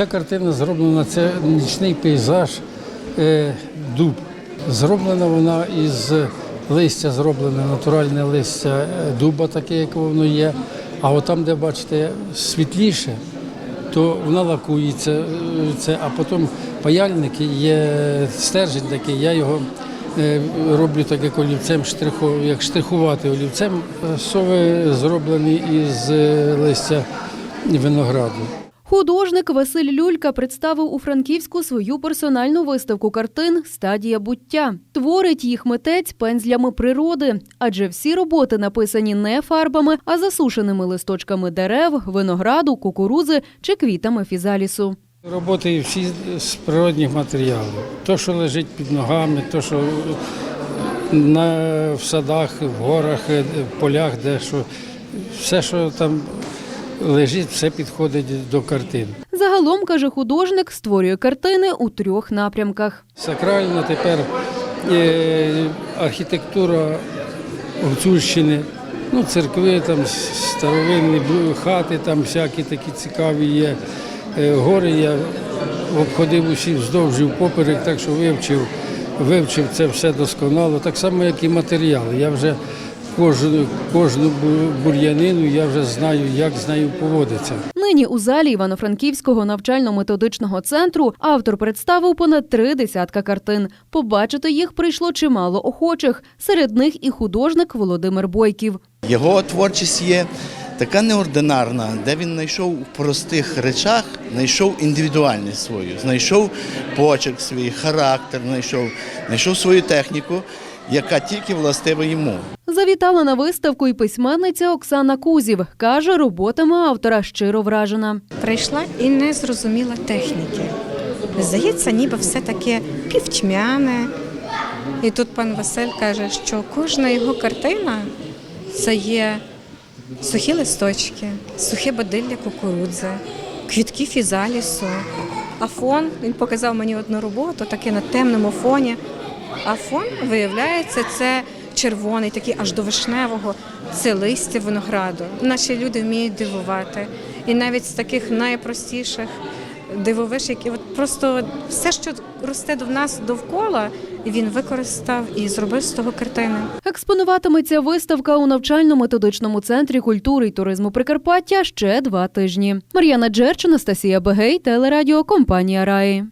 Ця картина зроблена, це нічний пейзаж е, дуб. Зроблена вона із листя, зроблене натуральне листя е, дуба, таке, як воно є. А от там, де бачите, світліше, то вона лакується, е, це, а потім паяльники є стержень такий, я його роблю так як олівцем, штриху, як штрихувати олівцем. Сови зроблені із листя винограду. Художник Василь Люлька представив у Франківську свою персональну виставку картин Стадія буття. Творить їх митець пензлями природи, адже всі роботи написані не фарбами, а засушеними листочками дерев, винограду, кукурузи чи квітами фізалісу. Роботи всі з природних матеріалів. То, що лежить під ногами, то, що на, в садах, в горах, в полях, де що, все, що там лежить, все підходить до картин. Загалом, каже художник, створює картини у трьох напрямках. Сакральна тепер е, архітектура Гуцульщини, ну, церкви, там старовинні хати, там всякі такі цікаві є. Е, Гори я обходив усі вздовж і впоперек, так що вивчив, вивчив це все досконало, так само, як і матеріали. Я вже кожну, кожну бу- бур'янину я вже знаю, як з нею поводиться. Нині у залі Івано-Франківського навчально-методичного центру автор представив понад три десятка картин. Побачити їх прийшло чимало охочих. Серед них і художник Володимир Бойків. Його творчість є така неординарна, де він знайшов у простих речах, знайшов індивідуальність свою, знайшов почерк свій, характер, знайшов, знайшов свою техніку, яка тільки властива йому. Завітала на виставку і письменниця Оксана Кузів. Каже, роботами автора щиро вражена. Прийшла і не зрозуміла техніки. Здається, ніби все таке півтьмяне. І тут пан Василь каже, що кожна його картина це є сухі листочки, сухе бадилля кукурудзи, квітки фізалісу. А фон, він показав мені одну роботу, таке на темному фоні. А фон, виявляється, це червоний, такий аж до вишневого, це листя винограду. Наші люди вміють дивувати. І навіть з таких найпростіших дивовиж, які от просто все, що росте до нас довкола, він використав і зробив з того картини. Експонуватиметься виставка у навчально-методичному центрі культури й туризму Прикарпаття ще два тижні. Мар'яна Джерч, Анастасія Бегей, телерадіо компанія Раї.